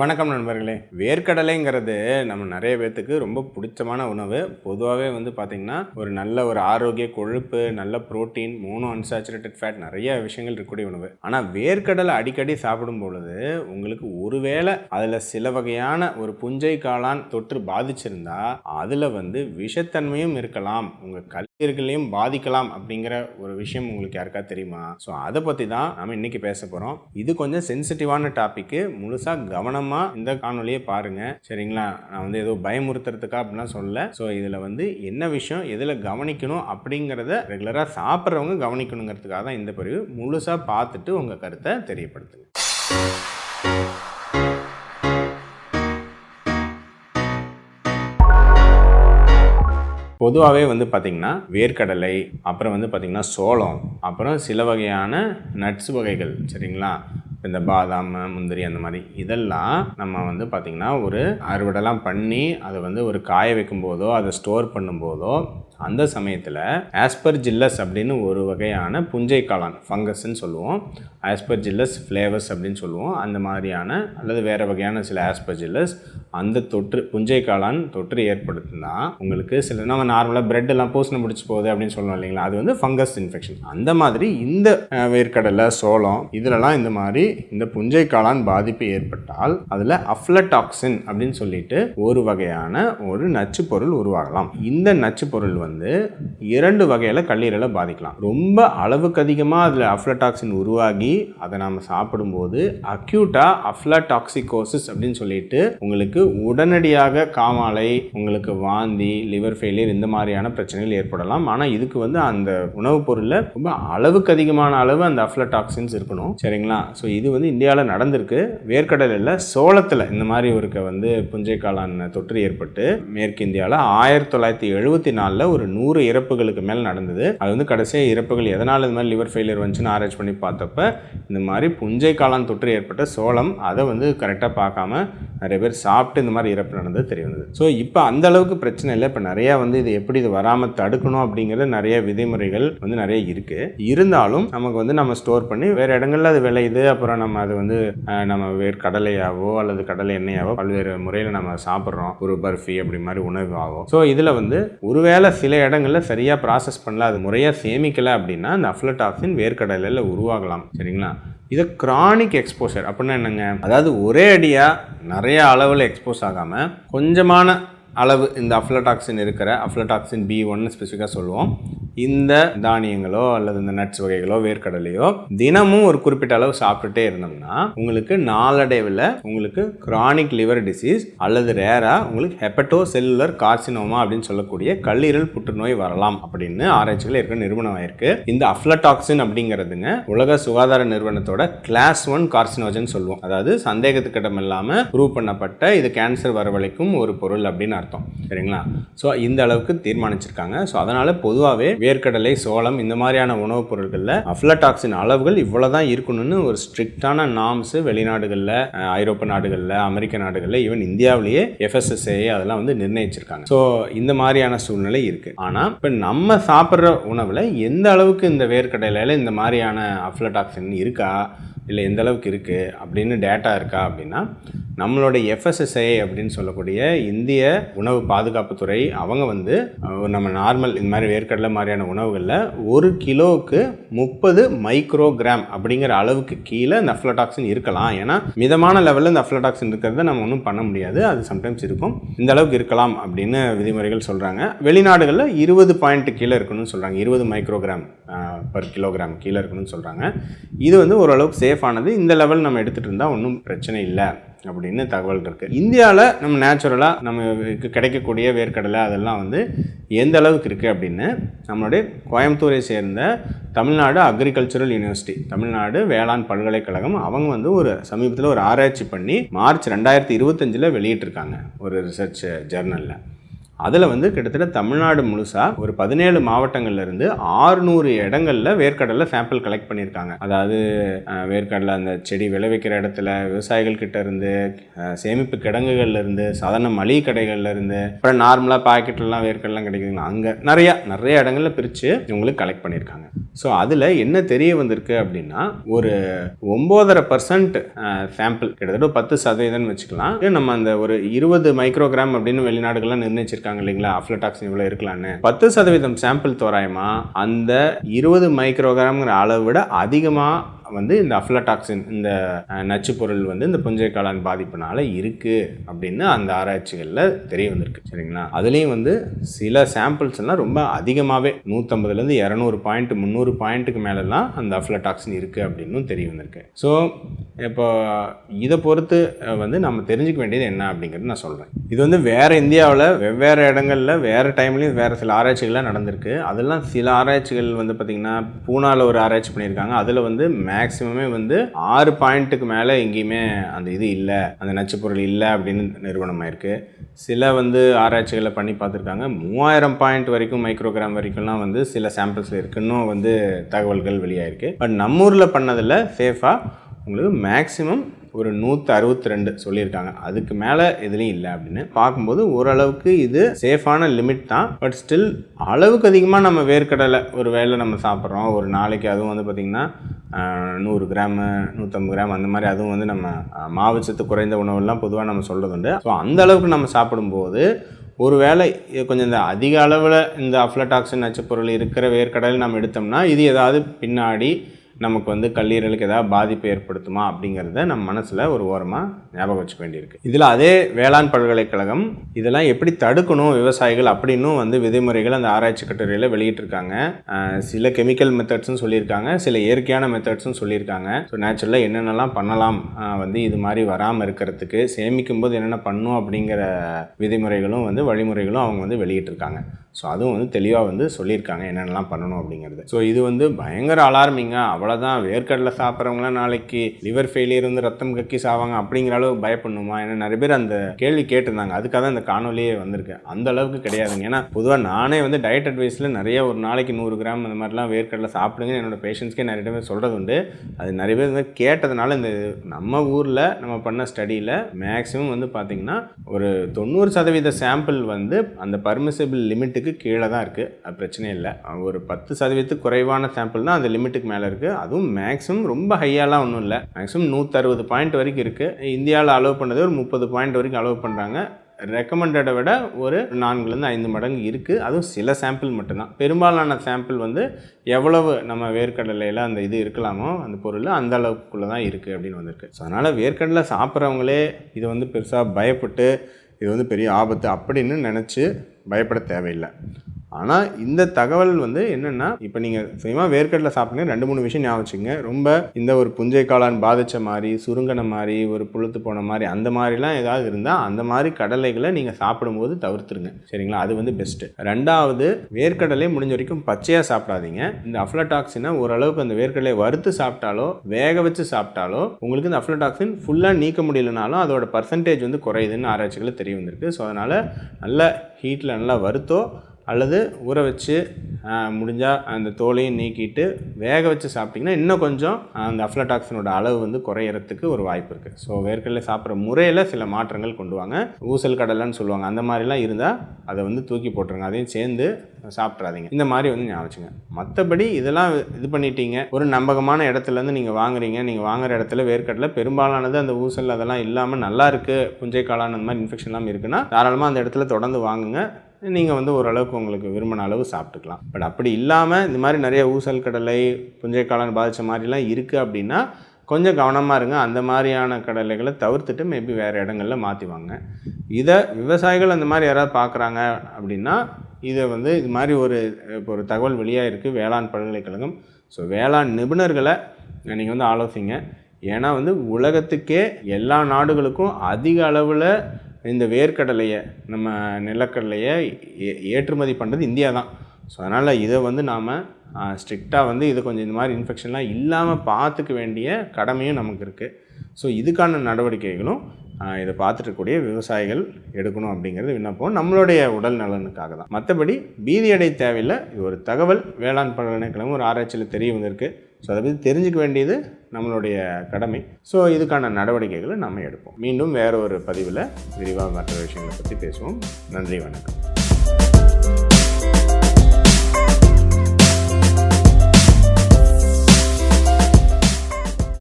வணக்கம் நண்பர்களே. வேர்க்கடலைங்கிறது நம்ம நிறைய பேர்த்துக்கு ரொம்ப பிடிச்சமான உணவு. பொதுவாகவே வந்து பார்த்திங்கன்னா ஒரு நல்ல ஒரு ஆரோக்கிய கொழுப்பு நல்ல புரோட்டீன் மூணு அன்சாச்சுரேட்டட் ஃபேட் நிறைய விஷயங்கள் இருக்கக்கூடிய உணவு. ஆனால் வேர்க்கடலை அடிக்கடி சாப்பிடும் பொழுது உங்களுக்கு ஒருவேளை அதில் சில வகையான ஒரு புஞ்சை காளான் தொற்று பாதிச்சிருந்தா அதில் வந்து விஷத்தன்மையும் இருக்கலாம். உங்கள் கல் கல்லீரலையும் பாதிக்கலாம் அப்படிங்கிற ஒரு விஷயம் உங்களுக்கு யாருக்கா தெரியுமா? ஸோ அதை பற்றி தான் நம்ம இன்னைக்கு பேச போகிறோம் இது கொஞ்சம் சென்சிட்டிவான டாப்பிக்கு முழுசாக கவனமாக இந்த காணொலியை பாருங்க. சரிங்களா? நான் வந்து ஏதோ பயமுறுத்துறதுக்கா அப்படிலாம் சொல்ல ஸோ இதில் வந்து என்ன விஷயம் எதில் கவனிக்கணும் அப்படிங்கிறத ரெகுலராக சாப்பிட்றவங்க கவனிக்கணுங்கிறதுக்காக தான் இந்த பதிவு முழுசாக பார்த்துட்டு உங்கள் கருத்தை தெரியப்படுத்துங்க. பொதுவாகவே வந்து பார்த்திங்கன்னா வேர்க்கடலை அப்புறம் வந்து பார்த்திங்கன்னா சோளம் அப்புறம் சில வகையான நட்ஸ் வகைகள் சரிங்களா? இந்த பாதாம் முந்திரி அந்த மாதிரி. இதெல்லாம் நம்ம வந்து பார்த்திங்கன்னா ஒரு அறுவடைலாம் பண்ணி அதை வந்து ஒரு காய வைக்கும் போதோ அதை ஸ்டோர் பண்ணும்போதோ அந்த சமயத்தில் ஆஸ்பர்ஜில்லஸ் அப்படின்னு ஒரு வகையான புஞ்சை காளான் ஃபங்கஸ்ன்னு சொல்லுவோம். ஆஸ்பர்ஜில்லஸ் ஃப்ளேவர்ஸ் அப்படின்னு சொல்லுவோம். அந்த மாதிரியான அல்லது வேறு வகையான சில ஆஸ்பர்ஜில்லஸ் அந்த தொற்று புஞ்சை காளான் தொற்று ஏற்படுத்தினா உங்களுக்கு சில நம்ம நார்மலாக பிரெட் எல்லாம் பூசணை பிடிச்சி போகுது அப்படின்னு சொல்லுவோம் இல்லைங்களா? அது வந்து ஃபங்கஸ் இன்ஃபெக்ஷன் அந்த மாதிரி இந்த வேர்க்கடலை சோளம் இதிலலாம் இந்த மாதிரி இந்த புஞ்சை காளான் பாதிப்பு ஏற்பட்டால் அதில் அஃப்லடாக்சின் அப்படின்னு சொல்லிட்டு ஒரு வகையான ஒரு நச்சு பொருள் உருவாகலாம். இந்த நச்சு பொருள் வந்து வந்து இரண்டு வகையில் கல்லீரலை பாதிக்கலாம். ரொம்ப அளவுக்கு அதிகமாக அதில் அஃப்லடாக்சின் உருவாகி அதை நாம் சாப்பிடும்போது அக்யூட்டாக அஃப்லடாக்சிகோசிஸ் அப்படின்னு சொல்லிட்டு உங்களுக்கு உடனடியாக காமாலை உங்களுக்கு வாந்தி லிவர் ஃபெயிலியர் இந்த மாதிரியான பிரச்சனைகள் ஏற்படலாம். ஆனால் இதுக்கு வந்து அந்த உணவுப் பொருளில் ரொம்ப அளவுக்கு அதிகமான அளவு அந்த அஃப்லடாக்சின்ஸ் இருக்கணும். சரிங்களா? ஸோ இது வந்து இந்தியாவில் நடந்திருக்கு. வேர்க்கடலில் சோளத்தில் இந்த மாதிரி ஒரு வந்து புஞ்சை காளான் தொற்று ஏற்பட்டு மேற்கு இந்தியாவில் ஆயிரத்தி தொள்ளாயிரத்தி எழுபத்தி நாலில் ஒரு நூறு இறப்புகளுக்கு மேல் நடந்தது. அது வந்து கடைசியாக இறப்புகள் எதனால் இந்த மாதிரி லிவர் ஃபெயிலியர் வந்துச்சுன்னு ஆராய்ச்சி பண்ணி பார்த்தப்ப இந்த மாதிரி புஞ்சை காளான் தொற்று ஏற்பட்ட சோளம் அதை வந்து கரெக்டாக பார்க்காம நிறைய பேர் சாப்பிட்டு இந்த மாதிரி இறப்பு நடந்தது தெரிய வந்தது. ஸோ இப்போ அந்த அளவுக்கு பிரச்சனை இல்லை. இப்போ நிறையா வந்து இது எப்படி இது வராமல் தடுக்கணும் அப்படிங்கிறது நிறைய விதிமுறைகள் வந்து நிறைய இருக்குது இருந்தாலும் நமக்கு வந்து நம்ம ஸ்டோர் பண்ணி வேறு இடங்கள்ல அது விளையுது. அப்புறம் நம்ம அது வந்து நம்ம வேறு கடலையாவோ அல்லது கடலை எண்ணெயாவோ பல்வேறு முறையில் நம்ம சாப்பிட்றோம். ஒரு பர்ஃபி அப்படி மாதிரி உணவு ஆகும் ஸோ இதில் வந்து ஒருவேளை சில இடங்களில் சரியாக ப்ராசஸ் பண்ணல அது முறையாக சேமிக்கலை அப்படின்னா அந்த அஃப்லடாக்சின் வேர்க்கடலையில் உருவாகலாம். சரிங்களா? இது கிரானிக் எக்ஸ்போஷர் அப்படின்னா என்னங்க? அதாவது ஒரே அடியாக நிறைய அளவில் எக்ஸ்போஸ் ஆகாமல் கொஞ்சமான அளவு இந்த அஃப்லடாக்சின் இருக்கிற அஃப்லடாக்சின் பி ஒன்னு ஸ்பெசிஃபிக்காக சொல்லுவோம். இந்த தானியங்களோ அல்லது இந்த நட்ஸ் வகைகளோ வேர்க்கடலையோ தினமும் ஒரு குறிப்பிட்ட அளவு சாப்பிட்டுட்டே இருந்தோம்னா உங்களுக்கு நாளடைவில் உங்களுக்கு கிரானிக் லிவர் டிசீஸ் அல்லது ரேராக உங்களுக்கு ஹெப்படோ செல்லுலர் கார்சினோமா அப்படின்னு சொல்லக்கூடிய கல்லீரல் புற்றுநோய் வரலாம் அப்படின்னு ஆராய்ச்சிகள் ஏற்கனவே நிறுவனம் ஆயிருக்கு இந்த அஃப்லடாக்சின் அப்படிங்கிறதுங்க உலக சுகாதார நிறுவனத்தோட கிளாஸ் ஒன் கார்சினோஜன் சொல்லுவோம். அதாவது சந்தேகத்துக்கிடம் இல்லாமல் ப்ரூவ் பண்ணப்பட்ட இது கேன்சர் வரவழைக்கும் ஒரு பொருள் அப்படின்னு அர்த்தம். சரிங்களா? ஸோ இந்த அளவுக்கு தீர்மானிச்சிருக்காங்க. ஸோ அதனால பொதுவாகவே வேர்க்கடலை சோளம் இந்த மாதிரியான உணவுப் பொருட்களில் அஃப்லடாக்சின் அளவுகள் இவ்வளோ தான் இருக்கணும்னு ஒரு ஸ்ட்ரிக்டான நாம்ஸ் வெளிநாடுகளில் ஐரோப்பிய நாடுகளில் அமெரிக்க நாடுகளில் ஈவன் இந்தியாவிலேயே எஃப்எஸ்எஸ்ஏ அதெல்லாம் வந்து நிர்ணயிச்சிருக்காங்க. ஸோ இந்த மாதிரியான சூழ்நிலை இருக்குது ஆனால் இப்போ நம்ம சாப்பிட்ற உணவில் எந்த அளவுக்கு இந்த வேர்க்கடலையில் இந்த மாதிரியான அஃப்லடாக்சின் இருக்கா இல்லை எந்த அளவுக்கு இருக்குது அப்படின்னு டேட்டா இருக்கா அப்படின்னா நம்மளோட எஃப்எஸ்எஸ்ஐ அப்படின்னு சொல்லக்கூடிய இந்திய உணவு பாதுகாப்புத்துறை அவங்க வந்து நம்ம நார்மல் இந்த மாதிரி வேர்க்கடலை மாதிரியான உணவுகளில் ஒரு கிலோவுக்கு முப்பது மைக்ரோகிராம் அப்படிங்கிற அளவுக்கு கீழே இந்த அஃப்லடாக்சின் இருக்கலாம். ஏன்னா மிதமான லெவலில் இந்த அஃப்லடாக்சின் இருக்கிறத நம்ம ஒன்றும் பண்ண முடியாது. அது சம்டைம்ஸ் இருக்கும். இந்த அளவுக்கு இருக்கலாம் அப்படின்னு விதிமுறைகள் சொல்கிறாங்க வெளிநாடுகளில் இருபது பாயிண்ட் கீழே இருக்கணும்னு சொல்கிறாங்க இருபது மைக்ரோகிராம் பர் கிலோகிராம் கீழே இருக்கணும்னு சொல்கிறாங்க இது வந்து ஓரளவுக்கு சேஃபானது இந்த லெவல் நம்ம எடுத்துகிட்டு இருந்தால் ஒன்றும் பிரச்சனை இல்லை அப்படின்னு தகவல் இருக்குது இந்தியாவில் நம்ம நேச்சுரலாக நமக்கு கிடைக்கக்கூடிய வேர்க்கடலை அதெல்லாம் வந்து எந்த அளவுக்கு இருக்குது அப்படின்னு நம்மளுடைய கோயம்புத்தூரை சேர்ந்த தமிழ்நாடு அக்ரிகல்ச்சரல் யூனிவர்சிட்டி தமிழ்நாடு வேளாண் பல்கலைக்கழகம் அவங்க வந்து ஒரு சமீபத்தில் ஒரு ஆராய்ச்சி பண்ணி மார்ச் ரெண்டாயிரத்தி இருபத்தஞ்சில் வெளியிட்டிருக்காங்க ஒரு ரிசர்ச் ஜர்னலில் அதில் வந்து கிட்டத்தட்ட தமிழ்நாடு முழுசாக ஒரு பதினேழு மாவட்டங்கள்லேருந்து ஆறுநூறு இடங்களில் வேர்க்கடலை சாம்பிள் கலெக்ட் பண்ணியிருக்காங்க. அதாவது வேர்க்கடலை அந்த செடி விளைவிக்கிற இடத்துல விவசாயிகள் கிட்ட இருந்து சேமிப்பு கிடங்குகள்ல இருந்து சாதாரண மளிகை கடைகள்லேருந்து அப்புறம் நார்மலாக பாக்கெட்லாம் வேர்க்கடலாம் கிடைக்குதுங்க. அங்கே நிறையா நிறைய இடங்களில் பிரித்து இவங்களுக்கு கலெக்ட் பண்ணியிருக்காங்க. ஸோ அதில் என்ன தெரிய வந்திருக்கு அப்படின்னா ஒரு ஒம்போதரை பர்சன்ட் சாம்பிள் கிட்டத்தட்ட பத்து சதவீதம்னு வச்சுக்கலாம். நம்ம அந்த ஒரு இருபது மைக்ரோகிராம் அப்படின்னு வெளிநாடுகள்லாம் நிர்ணயிச்சிருக்காங்க. இல்லைங்களா? அஃப்லடாக்சின் இவ்வளோ இருக்கலான்னு பத்து சதவீதம் சாம்பிள் தோராயமா அந்த இருபது மைக்ரோகிராம்ங்கிற அளவை விட அதிகமாக வந்து இந்த அஃப்லடாக்சின் இந்த நச்சு பொருள் வந்து இந்த புஞ்சை காளான் பாதிப்புனால இருக்கு அப்படின்னு அந்த ஆராய்ச்சிகளில் தெரிய வந்திருக்கு. சரிங்களா? அதுலேயும் வந்து சில சாம்பிள்ஸ் எல்லாம் ரொம்ப அதிகமாகவே நூற்றம்பதுலேருந்து இரநூறு பாயிண்ட் முந்நூறு பாயிண்ட்டுக்கு மேலெல்லாம் அந்த அஃப்லடாக்சின் இருக்குது அப்படின்னும் தெரிய வந்திருக்கு. ஸோ இப்போ இதை பொறுத்து வந்து நம்ம தெரிஞ்சுக்க வேண்டியது என்ன அப்படிங்கிறது நான் சொல்கிறேன் இது வந்து வேறு இந்தியாவில் வெவ்வேறு இடங்களில் வேறு டைம்லேயும் வேறு சில ஆராய்ச்சிகள்லாம் நடந்திருக்கு. அதெல்லாம் சில ஆராய்ச்சிகள் வந்து பார்த்திங்கன்னா பூனாவில் ஒரு ஆராய்ச்சி பண்ணியிருக்காங்க. அதில் வந்து மே மேக்ஸிமமே வந்து ஆறு பாயிண்ட்டுக்கு மேலே எங்கேயுமே அந்த இது இல்லை அந்த நச்சுப்பொருள் இல்லை அப்படின்னு நிறுவனமாயிருக்கு சில வந்து ஆராய்ச்சிகளை பண்ணி பார்த்துருக்காங்க. மூவாயிரம் பாயிண்ட் வரைக்கும் மைக்ரோகிராம் வரைக்கும்லாம் வந்து சில சாம்பிள்ஸில் இருக்குன்னு வந்து தகவல்கள் வெளியாயிருக்கு. பட் நம்ம ஊரில் பண்ணதில் சேஃபாக உங்களுக்கு மேக்ஸிமம் ஒரு நூற்றி அறுபத்தி ரெண்டு சொல்லியிருக்காங்க. அதுக்கு மேலே எதுலேயும் இல்லை அப்படின்னு. பார்க்கும்போது ஓரளவுக்கு இது சேஃபான லிமிட் தான். பட் ஸ்டில் அளவுக்கு அதிகமாக நம்ம வேர்க்கடலை ஒரு வேளை நம்ம சாப்பிட்றோம். ஒரு நாளைக்கு அதுவும் வந்து பார்த்திங்கன்னா நூறு கிராமு நூற்றம்பது கிராம் அந்த மாதிரி அதுவும் வந்து நம்ம மாவுச்சத்து குறைந்த உணவெல்லாம் பொதுவாக நம்ம சொல்கிறது உண்டு ஸோ அந்த அளவுக்கு நம்ம சாப்பிடும்போது ஒருவேளை கொஞ்சம் இந்த அதிக அளவில் இந்த அஃப்லடாக்சின் நச்சுப்பொருள் இருக்கிற வேர்க்கடலை நம்ம எடுத்தோம்னா இது ஏதாவது பின்னாடி நமக்கு வந்து கல்லீரலுக்கு ஏதாவது பாதிப்பு ஏற்படுத்துமா அப்படிங்கிறத நம்ம மனசில் ஒரு ஓரமாக ஞாபகம் வச்சுக்க வேண்டியிருக்கு. இதில் அதே வேளாண் பல்கலைக்கழகம் இதெல்லாம் எப்படி தடுக்கணும் விவசாயிகள் அப்படின்னும் வந்து விதிமுறைகள் அந்த ஆராய்ச்சி கட்டுரையில் வெளியிட்டிருக்காங்க. சில கெமிக்கல் மெத்தட்ஸும் சொல்லியிருக்காங்க சில இயற்கையான மெத்தட்ஸும் சொல்லியிருக்காங்க. ஸோ நேச்சுரலாக என்னென்னலாம் பண்ணலாம் வந்து இது மாதிரி வராமல் இருக்கிறதுக்கு சேமிக்கும் போது என்னென்ன பண்ணும் அப்படிங்கிற விதிமுறைகளும் வந்து வழிமுறைகளும் அவங்க வந்து வெளியிட்டிருக்காங்க. ஸோ அதுவும் வந்து தெளிவாக வந்து சொல்லியிருக்காங்க என்னென்னலாம் பண்ணணும் அப்படிங்கிறது. ஸோ இது வந்து பயங்கர அலார்மிங்காக அவ்வளோதான் வேர்க்கடலை சாப்பிட்றவங்களாம் நாளைக்கு லிவர் ஃபெயிலியர் வந்து ரத்தம் கக்கி சாவாங்க அப்படிங்கிற அளவு பயப்படணுமா? ஏன்னா நிறைய பேர் அந்த கேள்வி கேட்டிருந்தாங்க. அதுக்காக தான் இந்த காணொலியே வந்திருக்கு. அந்த அளவுக்கு கிடையாதுங்க. ஏன்னா பொதுவாக நானே வந்து டயட் அட்வைஸில் நிறைய ஒரு நாளைக்கு நூறு கிராம் அந்த மாதிரிலாம் வேர்க்கடலை சாப்பிடுங்க என்னோட பேஷண்ட்ஸ்க்கே நிறைய பேர் சொல்கிறது உண்டு. அது நிறைய பேர் வந்து கேட்டதுனால இந்த நம்ம ஊரில் நம்ம பண்ண ஸ்டடியில் மேக்ஸிமம் வந்து பார்த்திங்கன்னா ஒரு தொண்ணூறு சதவீத சாம்பிள் வந்து அந்த பர்மிசபிள் லிமிட்டுக்கு கீழே தான் இருக்குது அது பிரச்சனை இல்லை. ஒரு பத்து சதவீதத்துக்கு குறைவான சாம்பிள் தான் அந்த லிமிட்டுக்கு மேலே இருக்குது அதுவும் மேக்ஸிமம் ரொம்ப ஹையாலாம் ஒன்றும் இல்லை. மேக்ஸிமம் நூற்றறுபது பாயிண்ட் வரைக்கும் இருக்குது இந்தியாவில் அலோவ் பண்ணது ஒரு முப்பது பாயிண்ட் வரைக்கும் அலோவ் பண்ணுறாங்க ரெக்கமெண்டடை விட ஒரு நான்குலேருந்து ஐந்து மடங்கு இருக்குது அதுவும் சில சாம்பிள் மட்டும்தான். பெரும்பாலான சாம்பிள் வந்து எவ்வளவு நம்ம வேர்க்கடலையில் அந்த இது இருக்கலாமோ அந்த பொருள் அந்த அளவுக்குள்ளே தான் இருக்குது அப்படின்னு வந்திருக்கு. ஸோ அதனால் வேர்க்கடலை சாப்பிட்றவங்களே இதை வந்து பெருசாக பயப்பட்டு இது வந்து பெரிய ஆபத்து அப்படின்னு நினச்சி பயப்பட தேவையில்லை. ஆனால் இந்த தகவல் வந்து என்னென்னா இப்போ நீங்கள் சுயமாக வேர்க்கடலை சாப்பிட்டீங்க ரெண்டு மூணு விஷயம் ஞாபகம் வச்சுங்க. ரொம்ப இந்த ஒரு புஞ்சை காளான் பாதித்த மாதிரி சுருங்கின மாதிரி ஒரு புழுத்து போன மாதிரி அந்த மாதிரிலாம் ஏதாவது இருந்தால் அந்த மாதிரி கடலைகளை நீங்கள் சாப்பிடும்போது தவிர்த்துருங்க. சரிங்களா? அது வந்து பெஸ்ட்டு ரெண்டாவது வேர்க்கடலை முடிஞ்ச வரைக்கும் பச்சையாக சாப்பிடாதீங்க. இந்த அஃப்லடாக்சினை ஓரளவுக்கு அந்த வேர்க்கடலையை வறுத்து சாப்பிட்டாலோ வேக வச்சு சாப்பிட்டாலோ உங்களுக்கு இந்த அஃப்லடாக்சின் ஃபுல்லாக நீக்க முடியலனாலும் அதோட பர்சன்டேஜ் வந்து குறையுதுன்னு ஆராய்ச்சிகள் தெரிய வந்திருக்கு. ஸோ அதனால் நல்ல ஹீட்டில் நல்லா வறுத்தோ அல்லது ஊற வச்சு முடிஞ்சால் அந்த தோலையும் நீக்கிட்டு வேக வச்சு சாப்பிட்டிங்கன்னா இன்னும் கொஞ்சம் அந்த அஃப்லடாக்சினோட அளவு வந்து குறையறதுக்கு ஒரு வாய்ப்பு இருக்குது ஸோ வேர்க்கடலை சாப்பிட்ற முறையில் சில மாற்றங்கள் கொண்டு வாங்க. ஊசல் கடலைன்னு சொல்லுவாங்க. அந்த மாதிரிலாம் இருந்தால் அதை வந்து தூக்கி போட்டுருங்க. அதையும் சேர்ந்து சாப்பிட்றாதீங்க. இந்த மாதிரி வந்து ஞாபகம் வச்சுங்க. மற்றபடி இதெல்லாம் இது பண்ணிட்டீங்க. ஒரு நம்பகமான இடத்துலேருந்து நீங்கள் வாங்குறீங்க. நீங்கள் வாங்குற இடத்துல வேர்க்கடலை பெரும்பாலானது அந்த ஊசல் அதெல்லாம் இல்லாமல் நல்லா இருக்குது புஞ்சை காளான் அந்த மாதிரி இன்ஃபெக்ஷன்லாம் இருக்குன்னா தாராளமாக அந்த இடத்துல தொடர்ந்து வாங்குங்க. நீங்கள் வந்து ஓரளவுக்கு உங்களுக்கு விரும்பின அளவு சாப்பிட்டுக்கலாம். பட் அப்படி இல்லாமல் இந்த மாதிரி நிறைய ஊசல் கடலை புஞ்சை காளான் பாதித்த மாதிரிலாம் இருக்குது அப்படின்னா கொஞ்சம் கவனமாக இருங்க. அந்த மாதிரியான கடலைகளை தவிர்த்துட்டு மேபி வேறு இடங்களில் மாற்றிவாங்க இதை விவசாயிகள் அந்த மாதிரி யாராவது பார்க்குறாங்க அப்படின்னா இதை வந்து இது மாதிரி ஒரு இப்போ ஒரு தகவல் வெளியாக இருக்குது வேளாண் பல்கலைக்கழகம். ஸோ வேளாண் நிபுணர்களை நீங்கள் வந்து ஆலோசிங்க. ஏன்னா வந்து உலகத்துக்கே எல்லா நாடுகளுக்கும் அதிக அளவில் இந்த வேர்க்கடலையை நம்ம நிலக்கடலையை ஏ- ஏற்றுமதி பண்ணுறது இந்தியா தான். ஸோ அதனால் இதை வந்து நாம் ஸ்ட்ரிக்டாக வந்து இது கொஞ்சம் இந்த மாதிரி இன்ஃபெக்ஷன்லாம் இல்லாமல் பார்த்துக்க வேண்டிய கடமையும் நமக்கு இருக்குது ஸோ இதுக்கான நடவடிக்கைகளும் இதை பார்த்துட்டு இருக்கக்கூடிய விவசாயிகள் எடுக்கணும் அப்படிங்கிறது விண்ணப்பம் நம்மளுடைய உடல் நலனுக்காக தான். மற்றபடி பீதியடை தேவையில்லை. இது ஒரு தகவல். வேளாண் பல்கலைக்கழகம் ஒரு ஆராய்ச்சியில் தெரிய வந்திருக்கு. ஸோ அதை பற்றி தெரிஞ்சுக்க வேண்டியது நம்மளுடைய கடமை. ஸோ இதுக்கான நடவடிக்கைகளை நம்ம எடுப்போம். மீண்டும் வேற ஒரு பதிவில் விரிவாக மற்ற விஷயங்களை பற்றி பேசுவோம். நன்றி வணக்கம்.